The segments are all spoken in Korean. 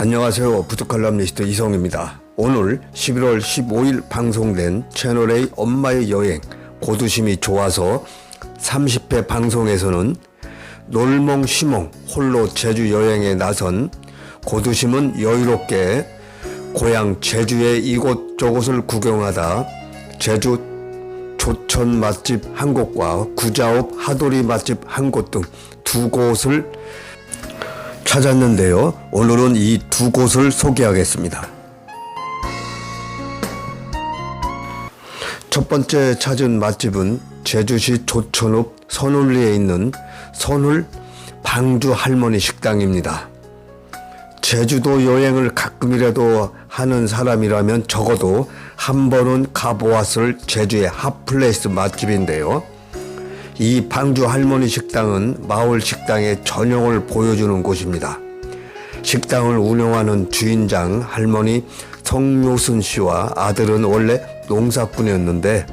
안녕하세요. 부두칼럼니스트 이성입니다. 오늘 11월 15일 방송된 채널A 엄마의 여행 고두심이 좋아서 30회 방송에서는 놀몽 시몽 홀로 제주 여행에 나선 고두심은 여유롭게 고향 제주의 이곳저곳을 구경하다 제주 조천 맛집 한 곳과 구자읍 하도리 맛집 한 곳 등 두 곳을 찾았는데요. 오늘은 이 두 곳을 소개하겠습니다. 첫 번째 찾은 맛집은 제주시 조천읍 선울리에 있는 선울 방주 할머니 식당입니다. 제주도 여행을 가끔이라도 하는 사람이라면 적어도 한 번은 가보았을 제주의 핫플레이스 맛집인데요. 이 방주 할머니 식당은 마을 식당의 전형을 보여주는 곳입니다. 식당을 운영하는 주인장 할머니 성묘순 씨와 아들은 원래 농사꾼이었는데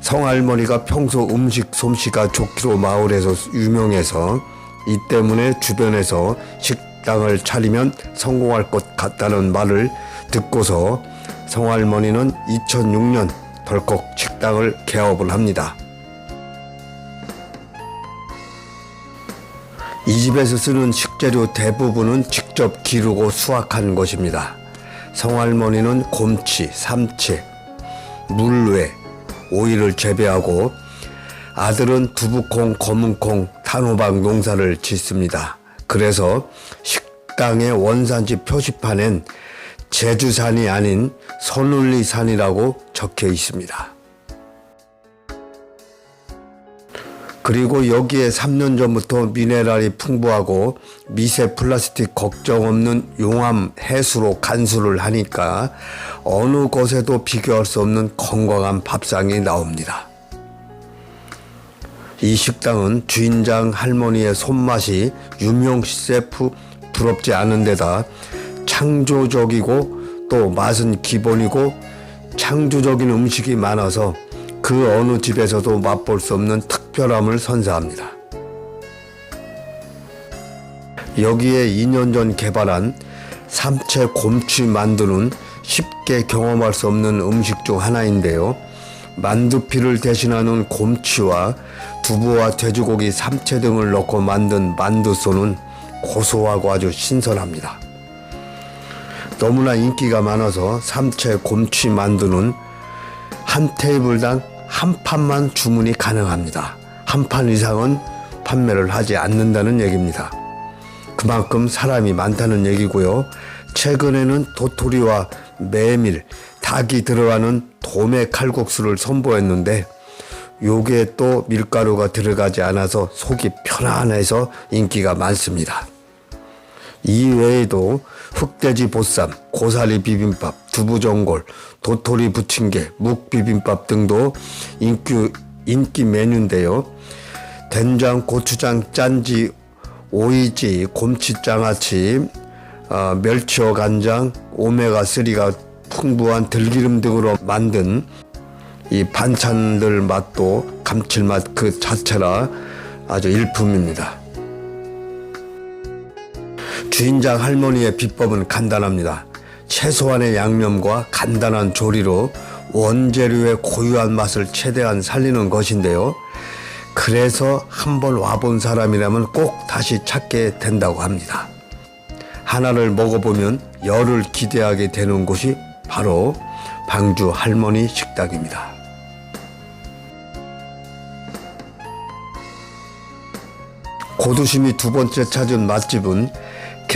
성할머니가 평소 음식 솜씨가 좋기로 마을에서 유명해서 이 때문에 주변에서 식당을 차리면 성공할 것 같다는 말을 듣고서 성할머니는 2006년 덜컥 식당을 개업을 합니다. 이 집에서 쓰는 식재료 대부분은 직접 기르고 수확한 것입니다. 성할머니는 곰치, 삼채, 물회, 오이를 재배하고 아들은 두부콩, 검은콩, 단호박 농사를 짓습니다. 그래서 식당의 원산지 표시판엔 제주산이 아닌 선울리산이라고 적혀 있습니다. 그리고 여기에 3년 전부터 미네랄이 풍부하고 미세 플라스틱 걱정 없는 용암 해수로 간수를 하니까 어느 곳에도 비교할 수 없는 건강한 밥상이 나옵니다. 이 식당은 주인장 할머니의 손맛이 유명 셰프 부럽지 않은 데다 창조적이고 또 맛은 기본이고 창조적인 음식이 많아서 그 어느 집에서도 맛볼 수 없는 특 별함을 선사합니다. 여기에 2년 전 개발한 삼채 곰치 만두는 쉽게 경험할 수 없는 음식 중 하나인데요. 만두피를 대신하는 곰치와 두부와 돼지고기, 삼채 등을 넣고 만든 만두소는 고소하고 아주 신선합니다. 너무나 인기가 많아서 삼채 곰치 만두는 한 테이블당 한 판만 주문이 가능합니다. 한 판 이상은 판매를 하지 않는다는 얘기입니다. 그만큼 사람이 많다는 얘기고요. 최근에는 도토리와 메밀, 닭이 들어가는 도매 칼국수를 선보였는데 요게 또 밀가루가 들어가지 않아서 속이 편안해서 인기가 많습니다. 이 외에도 흑돼지 보쌈, 고사리 비빔밥, 두부전골, 도토리 부침개, 묵 비빔밥 등도 인기, 인기 메뉴인데요. 된장, 고추장, 짠지, 오이지, 곰치장아찌, 어, 멸치어 간장, 오메가3가 풍부한 들기름 등으로 만든 이 반찬들 맛도 감칠맛 그 자체라 아주 일품입니다. 주인장 할머니의 비법은 간단합니다. 최소한의 양념과 간단한 조리로 원재료의 고유한 맛을 최대한 살리는 것인데요. 그래서 한번 와본 사람이라면 꼭 다시 찾게 된다고 합니다. 하나를 먹어보면 열을 기대하게 되는 곳이 바로 방주 할머니 식당입니다. 고두심이 두 번째 찾은 맛집은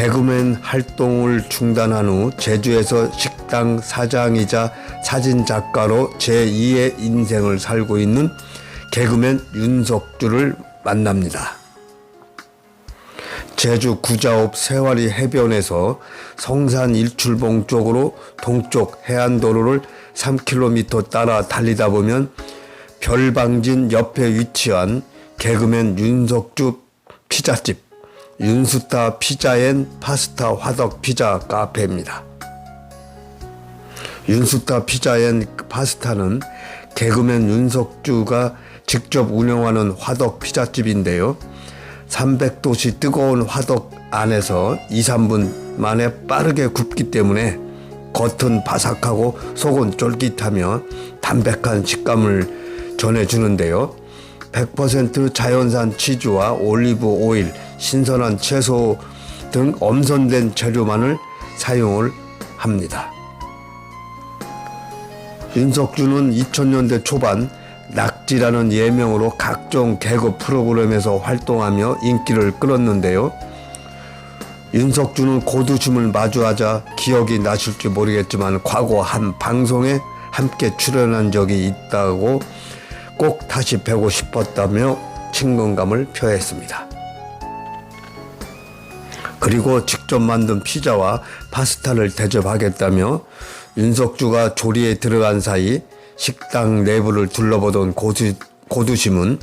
개그맨 활동을 중단한 후 제주에서 식당 사장이자 사진 작가로 제2의 인생을 살고 있는 개그맨 윤석주를 만납니다. 제주 구자읍 세와리 해변에서 성산 일출봉 쪽으로 동쪽 해안도로를 3km 따라 달리다 보면 별방진 옆에 위치한 개그맨 윤석주 피자집 윤수타 피자앤 파스타 화덕 피자 카페입니다. 윤수타 피자앤 파스타는 개그맨 윤석주가 직접 운영하는 화덕 피자집인데요. 300도씨 뜨거운 화덕 안에서 2, 3분 만에 빠르게 굽기 때문에 겉은 바삭하고 속은 쫄깃하며 담백한 식감을 전해주는데요. 100% 자연산 치즈와 올리브 오일, 신선한 채소 등 엄선된 재료만을 사용을 합니다. 윤석주는 2000년대 초반 낙지라는 예명으로 각종 개그 프로그램에서 활동하며 인기를 끌었는데요. 윤석주는 고두심을 마주하자 기억이 나실지 모르겠지만 과거 한 방송에 함께 출연한 적이 있다고 꼭 다시 뵈고 싶었다며 친근감을 표했습니다. 그리고 직접 만든 피자와 파스타를 대접하겠다며 윤석주가 조리에 들어간 사이 식당 내부를 둘러보던 고두, 고두심은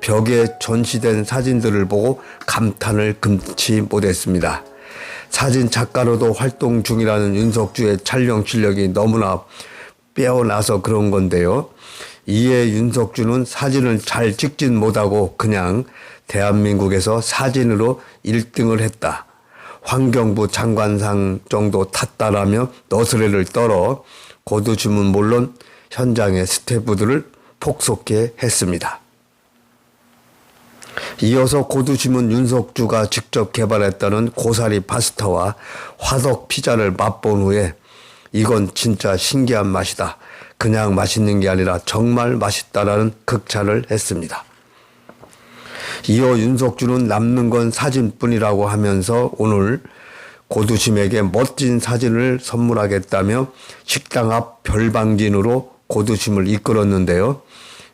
벽에 전시된 사진들을 보고 감탄을 금치 못했습니다. 사진 작가로도 활동 중이라는 윤석주의 촬영 실력이 너무나 빼어나서 그런 건데요. 이에 윤석주는 사진을 잘 찍진 못하고 그냥 대한민국에서 사진으로 1등을 했다. 환경부 장관상 정도 탔다라며 너스레를 떨어 고두심은 물론 현장의 스태프들을 폭소케 했습니다. 이어서 고두심은 윤석주가 직접 개발했다는 고사리 파스타와 화덕 피자를 맛본 후에 이건 진짜 신기한 맛이다. 그냥 맛있는 게 아니라 정말 맛있다라는 극찬을 했습니다. 이어 윤석주는 남는 건 사진뿐이라고 하면서 오늘 고두심에게 멋진 사진을 선물하겠다며 식당 앞 별방진으로 고두심을 이끌었는데요.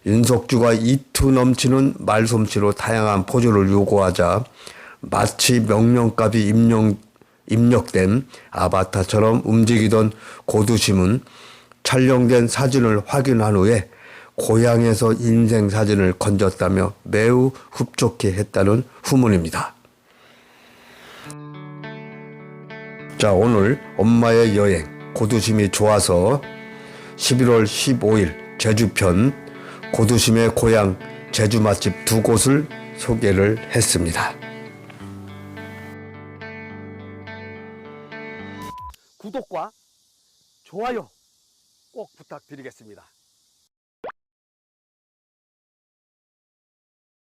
윤석주가 이투 넘치는 말솜씨로 다양한 포즈를 요구하자 마치 명령값이 입력, 입력된 아바타처럼 움직이던 고두심은 촬영된 사진을 확인한 후에 고향에서 인생 사진을 건졌다며 매우 흡족해 했다는 후문입니다. 자, 오늘 엄마의 여행 고두심이 좋아서 11월 15일 제주편 고두심의 고향 제주 맛집 두 곳을 소개를 했습니다. 구독과 좋아요 꼭 부탁드리겠습니다.